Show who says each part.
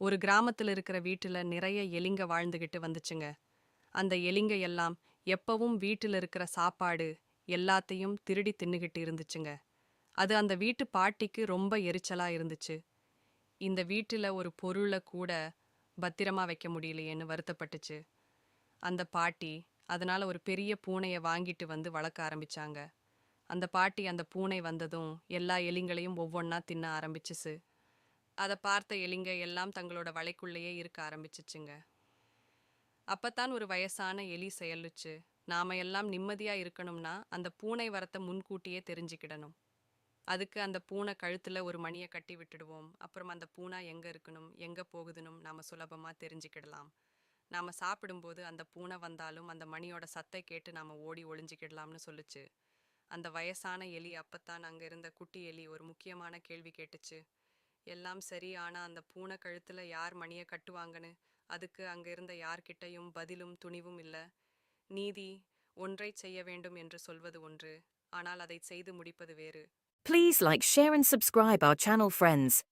Speaker 1: ஒரு கிராமத்தில் இருக்கிற வீட்டில் நிறைய எலிங்க வாழ்ந்துகிட்டு வந்துச்சுங்க. அந்த எலிங்க எல்லாம் எப்பவும் வீட்டில் இருக்கிற சாப்பாடு எல்லாத்தையும் திருடி தின்னுகிட்டு இருந்துச்சுங்க. அது அந்த வீட்டு பாட்டிக்கு ரொம்ப எரிச்சலாக இருந்துச்சு. இந்த வீட்டில் ஒரு பொருளை கூட பத்திரமா வைக்க முடியலையேன்னு வருத்தப்பட்டுச்சு. அந்த பாட்டி அதனால் ஒரு பெரிய பூனையை வாங்கிட்டு வந்து வளர்க்க ஆரம்பிச்சாங்க. அந்த பாட்டி அந்த பூனை வந்ததும் எல்லா எலிங்களையும் ஒவ்வொன்றா தின்ன ஆரம்பிச்சுச்சு. அதை பார்த்த எலிங்க எல்லாம் தங்களோட வலைக்குள்ளேயே இருக்க ஆரம்பிச்சிச்சுங்க. அப்பத்தான் ஒரு வயசான எலி செயலுச்சு. நாம எல்லாம் நிம்மதியாக இருக்கணும்னா அந்த பூனை வரத்தை முன்கூட்டியே தெரிஞ்சுக்கிடணும். அதுக்கு அந்த பூனை கழுத்தில் ஒரு மணியை கட்டி விட்டுடுவோம். அப்புறம் அந்த பூனை எங்கே இருக்கணும் எங்கே போகுதுனும் நாம் சுலபமாக தெரிஞ்சுக்கிடலாம். நாம் சாப்பிடும்போது அந்த பூனை வந்தாலும் அந்த மணியோட சத்தை கேட்டு நாம் ஓடி ஒளிஞ்சிக்கிடலாம்னு சொல்லுச்சு. அந்த வயசான எலி அப்பத்தான் அங்கே இருந்த குட்டி எலி ஒரு முக்கியமான கேள்வி கேட்டுச்சு. எல்லாம் சரி ஆனா அந்த பூனை கழுத்துல யார் மணியை கட்டுவாங்கன்னு? அதுக்கு அங்க இருந்த யார்கிட்டயும் பதிலும் துணிவும் இல்ல. நீதி ஒன்றைச் செய்ய வேண்டும் என்று சொல்வது ஒன்று. ஆனால் அதை செய்து முடிப்பது வேறு.
Speaker 2: Please like, share, and subscribe our channel, friends.